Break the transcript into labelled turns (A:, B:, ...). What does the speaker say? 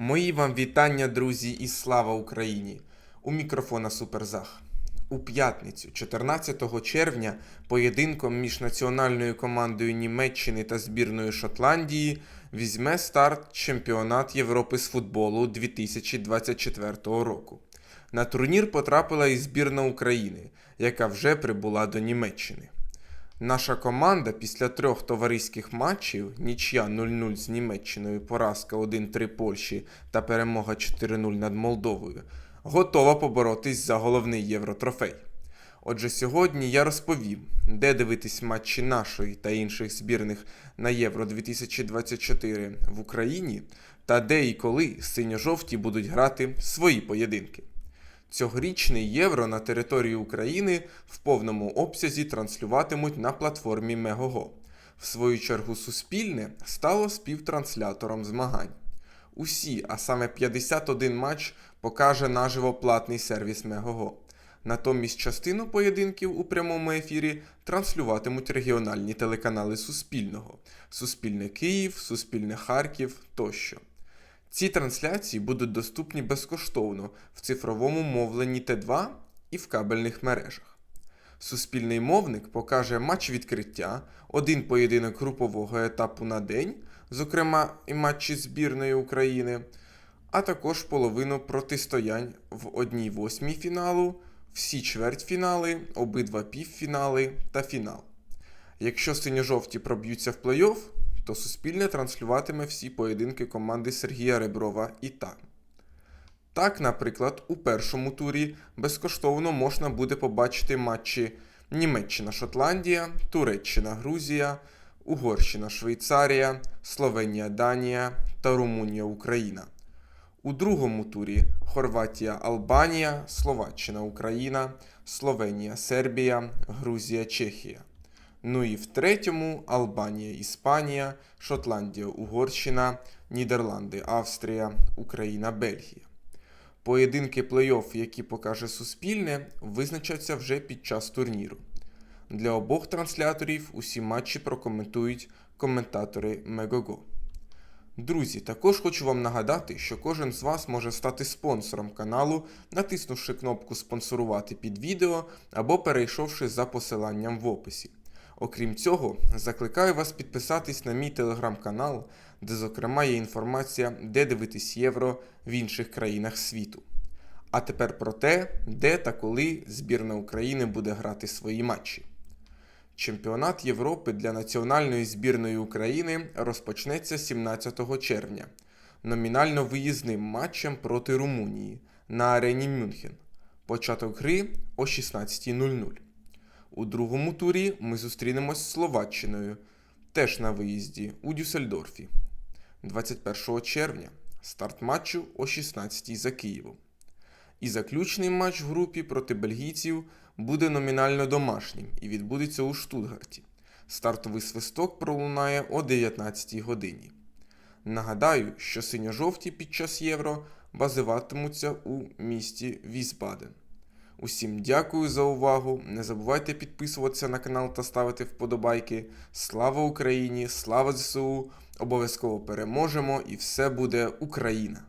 A: Мої вам вітання, друзі, і слава Україні! У мікрофона Суперзах. У п'ятницю, 14 червня, поєдинком між національною командою Німеччини та збірною Шотландії візьме старт чемпіонат Європи з футболу 2024 року. На турнір потрапила і збірна України, яка вже прибула до Німеччини. Наша команда після трьох товариських матчів нічия 0-0 з Німеччиною, поразка 1-3 Польщі та перемога 4-0 над Молдовою готова поборотись за головний євротрофей. Отже, сьогодні я розповім, де дивитись матчі нашої та інших збірних на Євро 2024 в Україні та де і коли синьо-жовті будуть грати свої поєдинки. Цьогорічний євро на території України в повному обсязі транслюватимуть на платформі Мегого. В свою чергу Суспільне стало співтранслятором змагань. Усі, а саме 51 матч, покаже наживо платний сервіс Мегого. Натомість частину поєдинків у прямому ефірі транслюватимуть регіональні телеканали Суспільного: Суспільне Київ, Суспільне Харків тощо. Ці трансляції будуть доступні безкоштовно в цифровому мовленні Т2 і в кабельних мережах. Суспільний мовник покаже матч відкриття, один поєдинок групового етапу на день, зокрема і матчі збірної України, а також половину протистоянь в одній восьмій фіналу, всі чвертьфінали, обидва півфінали та фінал. Якщо синьо-жовті проб'ються в плей-офф, то Суспільне транслюватиме всі поєдинки команди Сергія Реброва і там. Так, наприклад, у першому турі безкоштовно можна буде побачити матчі Німеччина-Шотландія, Туреччина-Грузія, Угорщина-Швейцарія, Словенія-Данія та Румунія-Україна. У другому турі Хорватія-Албанія, Словаччина-Україна, Словенія-Сербія, Грузія-Чехія. Ну і в третьому Албанія, Іспанія, Шотландія, Угорщина, Нідерланди, Австрія, Україна, Бельгія. Поєдинки плей-офф, які покаже Суспільне, визначаться вже під час турніру. Для обох трансляторів усі матчі прокоментують коментатори Мегого. Друзі, також хочу вам нагадати, що кожен з вас може стати спонсором каналу, натиснувши кнопку Спонсорувати під відео або перейшовши за посиланням в описі. Окрім цього, закликаю вас підписатись на мій телеграм-канал, де, зокрема, є інформація, де дивитись євро в інших країнах світу. А тепер про те, де та коли збірна України буде грати свої матчі. Чемпіонат Європи для національної збірної України розпочнеться 17 червня, номінально виїзним матчем проти Румунії на арені Мюнхен. Початок гри о 16.00. У другому турі ми зустрінемось з Словаччиною, теж на виїзді у Дюссельдорфі. 21 червня старт матчу о 16 за Києвом. І заключний матч в групі проти бельгійців буде номінально домашнім і відбудеться у Штутгарті. Стартовий свисток пролунає о 19 годині. Нагадаю, що синьо-жовті під час євро базиватимуться у місті Вісбаден. Усім дякую за увагу. Не забувайте підписуватися на канал та ставити вподобайки. Слава Україні! Слава ЗСУ! Обов'язково переможемо і все буде Україна!